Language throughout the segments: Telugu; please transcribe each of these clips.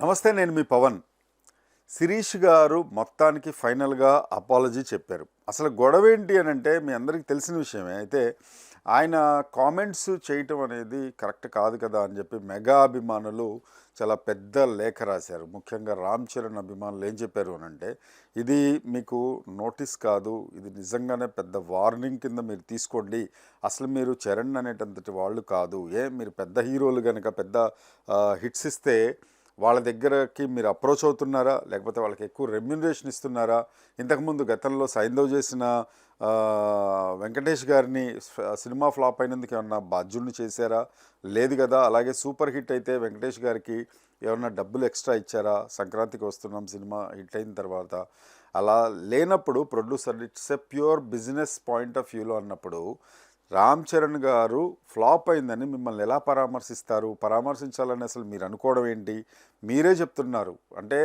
నమస్తే నేను మీ పవన్. శిరీష్ గారు మొత్తానికి ఫైనల్గా అపాలజీ చెప్పారు. అసలు గొడవ ఏంటి అని అంటే మీ అందరికీ తెలిసిన విషయమే. అయితే ఆయన కామెంట్స్ చేయటం అనేది కరెక్ట్ కాదు కదా అని చెప్పి మెగా అభిమానులు చాలా పెద్ద లేఖ రాశారు. ముఖ్యంగా రామ్ చరణ్ అభిమానులు ఏం చెప్పారు అని అంటే ఇది మీకు నోటీస్ కాదు ఇది నిజంగానే పెద్ద వార్నింగ్ కింద మీరు తీసుకోండి. అసలు మీరు చరణ్ అనేటంతటి వాళ్ళు కాదు. ఏ మీరు పెద్ద హీరోలు కనుక పెద్ద హిట్స్ ఇస్తే వాళ్ళ దగ్గరకి మీరు అప్రోచ్ అవుతున్నారా? లేకపోతే వాళ్ళకి ఎక్కువ రెమ్యునరేషన్ ఇస్తున్నారా? ఇంతకుముందు గతంలో సైంధవ్ చేసిన వెంకటేష్ గారిని సినిమా ఫ్లాప్ అయినందుకు ఏమన్నా బాధ్యుల్ని చేశారా? లేదు కదా అలాగే సూపర్ హిట్ అయితే వెంకటేష్ గారికి ఏమన్నా డబ్బులు ఎక్స్ట్రా ఇచ్చారా? సంక్రాంతికి వస్తున్నాం సినిమా హిట్ అయిన తర్వాత. అలా లేనప్పుడు producer it's a pure business point of వ్యూలో అన్నప్పుడు రామ్ చరణ్ గారు ఫ్లాప్ అయిందని మిమ్మల్ని ఎలా పరామర్శిస్తారు? పరామర్శించాలని అసలు మీరు అనుకోవడం ఏంటి? మీరే చెప్తున్నారు. అంటే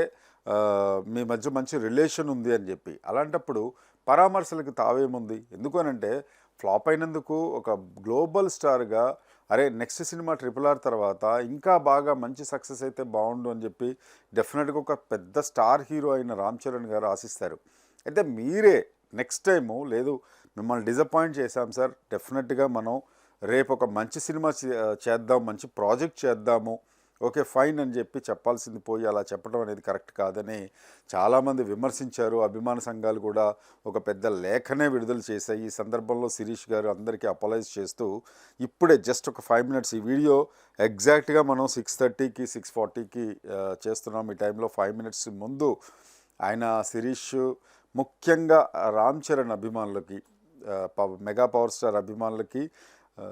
మీ మధ్య మంచి రిలేషన్ ఉంది అని చెప్పి. అలాంటప్పుడు పరామర్శలకు తావేముంది? ఎందుకనంటే ఫ్లాప్ అయినందుకు ఒక గ్లోబల్ స్టార్గా అరే నెక్స్ట్ సినిమా ట్రిపుల్ ఆర్ తర్వాత ఇంకా బాగా మంచి సక్సెస్ అయితే బాగుండు అని చెప్పి డెఫినెట్గా ఒక పెద్ద స్టార్ హీరో అయిన రామ్ చరణ్ గారు ఆశిస్తారు. అయితే మీరే నెక్స్ట్ టైము లేదు మిమ్మల్ని డిసప్పాయింట్ చేశాం సార్. డెఫినెట్గా మనం రేపు ఒక మంచి సినిమా చే- చేద్దాం మంచి ప్రాజెక్ట్ చేద్దాము. ఓకే ఫైన్ అని చెప్పి చెప్పాల్సింది పోయి అలా చెప్పడం అనేది కరెక్ట్ కాదని చాలామంది విమర్శించారు. అభిమాన సంఘాలు కూడా ఒక పెద్ద లేఖనే విడుదల చేశాయి. ఈ సందర్భంలో శిరీష్ గారు అందరికీ అపలైజ్ చేస్తూ ఇప్పుడే జస్ట్ ఒక ఫైవ్ మినిట్స్ ఈ వీడియో ఎగ్జాక్ట్గా మనం సిక్స్ థర్టీకి సిక్స్ ఫార్టీకి చేస్తున్నాం. ఈ టైంలో ఫైవ్ మినిట్స్ ముందు ఆయన శిరీష్ ముఖ్యంగా రామ్ చరణ్ అభిమానులకి పవ- మెగా పవర్ స్టార్ అభిమానులకి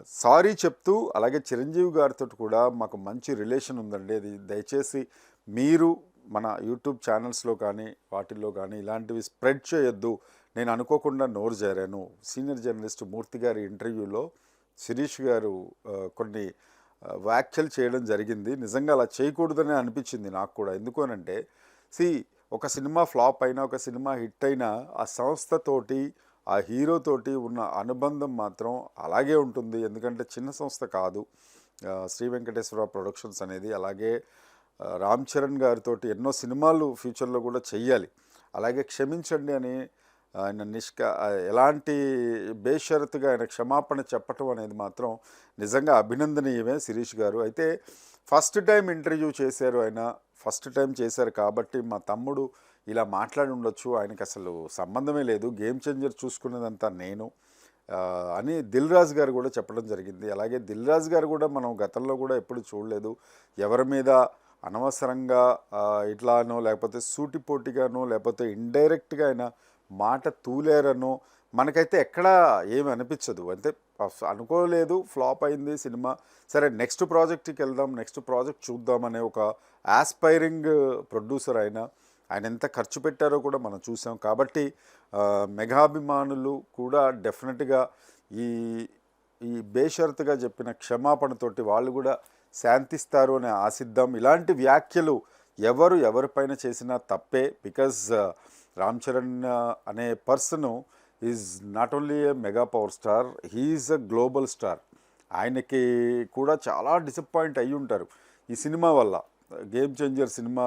సారీ చెప్తూ అలాగే చిరంజీవి గారితో కూడా మాకు మంచి రిలేషన్ ఉందండి. అది దయచేసి మీరు మన యూట్యూబ్ ఛానల్స్లో కానీ వాటిల్లో కానీ ఇలాంటివి స్ప్రెడ్ చేయొద్దు. నేను అనుకోకుండా నోరు జారాను. సీనియర్ జర్నలిస్ట్ మూర్తి గారి ఇంటర్వ్యూలో శిరీష్ గారు కొన్ని వ్యాఖ్యలు చేయడం జరిగింది. నిజంగా అలా చేయకూడదని అనిపించింది నాకు కూడా. ఎందుకు అనంటే సి ఒక సినిమా ఫ్లాప్ అయినా ఒక సినిమా హిట్ అయినా ఆ సంస్థతోటి ఆ హీరోతోటి ఉన్న అనుబంధం మాత్రం అలాగే ఉంటుంది. ఎందుకంటే చిన్న సంస్థ కాదు. శ్రీ వెంకటేశ్వర ప్రొడక్షన్స్ అనేది అలాగే రామ్ చరణ్ గారితో ఎన్నో సినిమాలు ఫ్యూచర్లో కూడా చెయ్యాలి. అలాగే క్షమించండి అని ఆయన నిష్క ఎలాంటి బేషరతుగా ఆయన క్షమాపణ చెప్పటం అనేది మాత్రం నిజంగా అభినందనీయమే శిరీష్ గారు. అయితే ఫస్ట్ టైం ఇంటర్వ్యూ చేశారు ఆయన. ఫస్ట్ టైం చేశారు కాబట్టి మా తమ్ముడు ఇలా మాట్లాడి ఉండొచ్చు. ఆయనకి అసలు సంబంధమే లేదు. గేమ్ చేంజర్ చూసుకున్నదంతా నేను. అని దిల్ రాజు గారు కూడా చెప్పడం జరిగింది. అలాగే దిల్ రాజు గారు కూడా మనం గతంలో కూడా ఎప్పుడు చూడలేదు. ఎవరి మీద అనవసరంగా ఇట్లానో లేకపోతే సూటిపోటిగానో లేకపోతే ఇండైరెక్ట్గా అయినా మాట తూలేరనో మనకైతే ఎక్కడా ఏమి అనిపించదు. అంటే అనుకోలేదు ఫ్లాప్ అయింది సినిమా. సరే నెక్స్ట్ ప్రాజెక్ట్కి వెళ్దాం నెక్స్ట్ ప్రాజెక్ట్ చూద్దాం అనే ఒక ఆస్పైరింగ్ ప్రొడ్యూసర్ అయినా ఆయన ఎంత ఖర్చు పెట్టారో కూడా మనం చూసాం. కాబట్టి మెగాభిమానులు కూడా డెఫినెట్గా ఈ ఈ బేషరతుగా చెప్పిన క్షమాపణతోటి వాళ్ళు కూడా శాంతిస్తారు అని ఆశిద్దాం ఇలాంటి వ్యాఖ్యలు ఎవరు ఎవరిపైన చేసినా తప్పే. బికాజ్ రామ్ చరణ్ అనే person is not only a mega power star he's a global star. ఆయనకి కూడా చాలా డిసప్పాయింట్ అయ్యి ఉంటారు. ఈ సినిమా వల్ల గేమ్ చేంజర్ సినిమా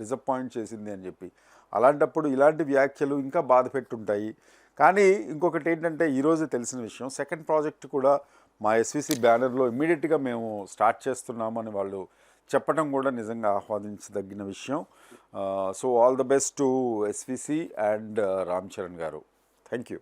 డిసప్పాయింట్ చేసింది అని చెప్పి. అలాంటప్పుడు ఇలాంటి వ్యాఖ్యలు ఇంకా బాధ పెట్టుంటాయి. కానీ ఇంకొకటి ఏంటంటే ఈరోజు తెలిసిన విషయం సెకండ్ ప్రాజెక్ట్ కూడా మా ఎస్విసి బ్యానర్లో ఇమీడియట్గా మేము స్టార్ట్ చేస్తున్నామని వాళ్ళు చెప్పడం కూడా నిజంగా ఆహ్వానించదగిన విషయం. So all the best to SVC and Ram Charan garu. Thank you.